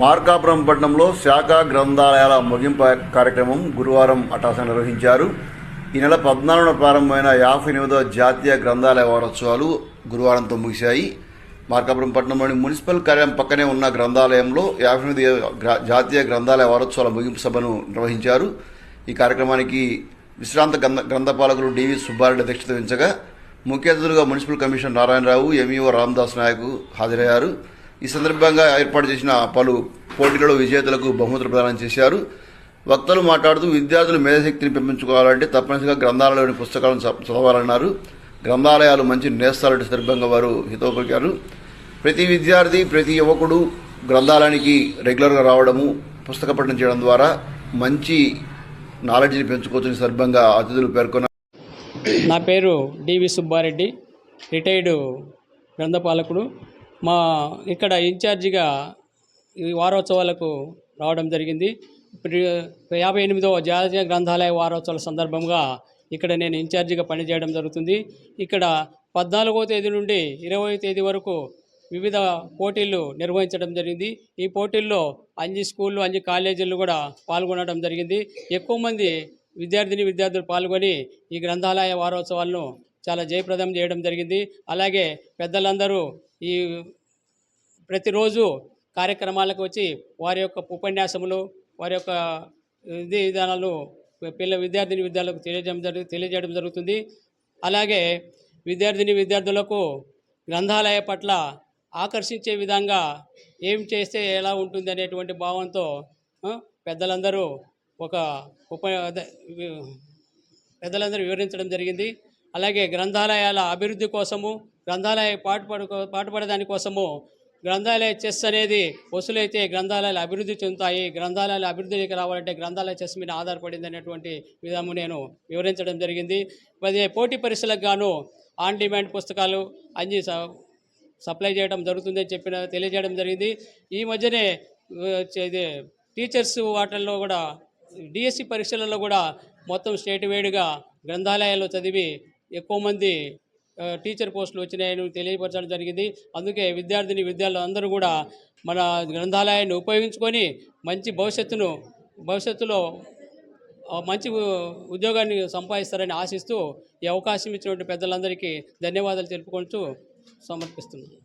మార్కాపురం పట్టణంలో శాఖ గ్రంథాలయాల ముగింపు కార్యక్రమం గురువారం అటాసన నిర్వహించారు. ఈ నెల పద్నాలుగున ప్రారంభమైన యాభై ఎనిమిదవ జాతీయ గ్రంథాలయ వారోత్సవాలు గురువారంతో ముగిశాయి. మార్కాపురం పట్టణంలోని మున్సిపల్ కార్యాలయం పక్కనే ఉన్న గ్రంథాలయంలో యాభై ఎనిమిది జాతీయ గ్రంథాలయ వారోత్సవాల ముగింపు సభను నిర్వహించారు. ఈ కార్యక్రమానికి విశ్రాంత గ్రంథ గ్రంథపాలకులు డివి సుబ్బారెడ్డి అధ్యక్షత వహించగా ముఖ్య అతిథులుగా municipal commissioner Narayanarao MEO Ramdas Naik హాజరయ్యారు. ఈ సందర్భంగా ఏర్పాటు చేసిన పలు పోటీలలో విజేతలకు బహుమతులు ప్రదానం చేశారు. వక్తలు మాట్లాడుతూ విద్యార్థులు మేధశక్తిని పెంపించుకోవాలంటే తప్పనిసరిగా గ్రంథాలయంలోని పుస్తకాలను చదవాలన్నారు. గ్రంథాలయాలు మంచి నేస్తాలంటే సందర్భంగా వారు హితోపలికారు ప్రతి విద్యార్థి ప్రతి యువకుడు గ్రంథాలయానికి రెగ్యులర్గా రావడము పుస్తక పఠనం చేయడం ద్వారా మంచి నాలెడ్జ్ని పెంచుకోవచ్చని సందర్భంగా అతిథులు పేర్కొన్నారు. నా పేరు డివి సుబ్బారెడ్డి రిటైర్డు గ్రంథపాలకుడు. మా ఇక్కడ ఇన్ఛార్జిగా ఈ వారోత్సవాలకు రావడం జరిగింది. ఇప్పుడు యాభై ఎనిమిదవ జాతీయ గ్రంథాలయ వారోత్సవాల సందర్భంగా ఇక్కడ నేను ఇన్ఛార్జిగా పనిచేయడం జరుగుతుంది. ఇక్కడ పద్నాలుగో తేదీ నుండి ఇరవై తేదీ వరకు వివిధ పోటీలు నిర్వహించడం జరిగింది. ఈ పోటీల్లో అన్ని స్కూళ్ళు అన్ని కాలేజీలు కూడా పాల్గొనడం జరిగింది. ఎక్కువ మంది విద్యార్థిని విద్యార్థులు పాల్గొని ఈ గ్రంథాలయ వారోత్సవాలను చాలా జయప్రదం చేయడం జరిగింది. అలాగే పెద్దలందరూ ఈ ప్రతిరోజు కార్యక్రమాలకు వచ్చి వారి యొక్క ఉపన్యాసములు వారి యొక్క విధి విధానాలు పిల్ల విద్యార్థిని విద్యార్థులకు తెలియజేయడం జరుగు తెలియజేయడం జరుగుతుంది. అలాగే విద్యార్థిని విద్యార్థులకు గ్రంథాలయ పట్ల ఆకర్షించే విధంగా ఏం చేస్తే ఎలా ఉంటుంది అనేటువంటి భావంతో పెద్దలందరూ ఒక ఉప పెద్దలందరూ వివరించడం జరిగింది. అలాగే గ్రంథాలయాల అభివృద్ధి కోసము గ్రంథాలయ పాటుపడు పాటుపడదాని కోసము గ్రంథాలయ చెస్ అనేది వసూలైతే గ్రంథాలయాలు అభివృద్ధి చెందుతాయి. గ్రంథాలయాలు అభివృద్ధికి రావాలంటే గ్రంథాలయ చెస్ మీద ఆధారపడింది అనేటువంటి విధము నేను వివరించడం జరిగింది. మరి పోటీ పరీక్షలకు గాను ఆన్ డిమాండ్ పుస్తకాలు అన్ని స- సప్లై చేయడం జరుగుతుందని చెప్పిన తెలియజేయడం జరిగింది. ఈ మధ్యనే ఇది టీచర్స్ వాటిల్లో కూడా డిఎస్సి పరీక్షలలో కూడా మొత్తం స్టేట్ వైడ్గా గ్రంథాలయాల్లో చదివి ఎక్కువ మంది టీచర్ పోస్టులు వచ్చినాయని తెలియపరచడం జరిగింది. అందుకే విద్యార్థిని విద్యార్థులు అందరూ కూడా మన గ్రంథాలయాన్ని ఉపయోగించుకొని మంచి భవిష్యత్తును భవిష్యత్తులో మంచి ఉద్యోగాన్ని సంపాదిస్తారని ఆశిస్తూ ఈ అవకాశం ఇచ్చినటువంటి పెద్దలందరికీ ధన్యవాదాలు తెలుపుకుంటూ సమర్పిస్తున్నాను.